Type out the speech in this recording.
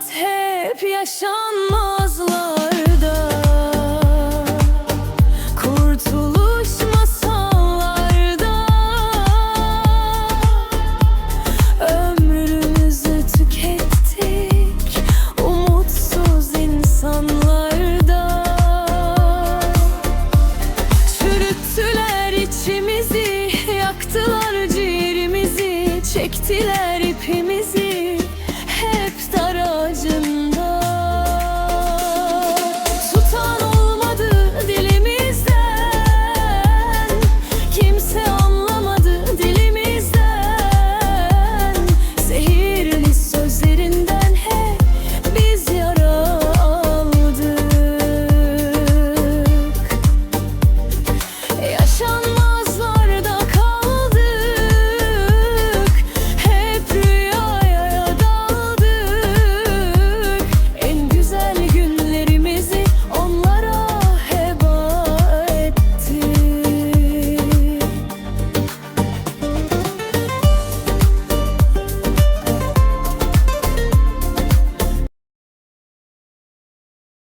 hayat hep yaşanmazlarda Kurtuluş masallarda Ömrümüzü tükettik umutsuz insanlarda. Çürüttüler içimizi, yaktılar ciğerimizi, çektiler ipimizi.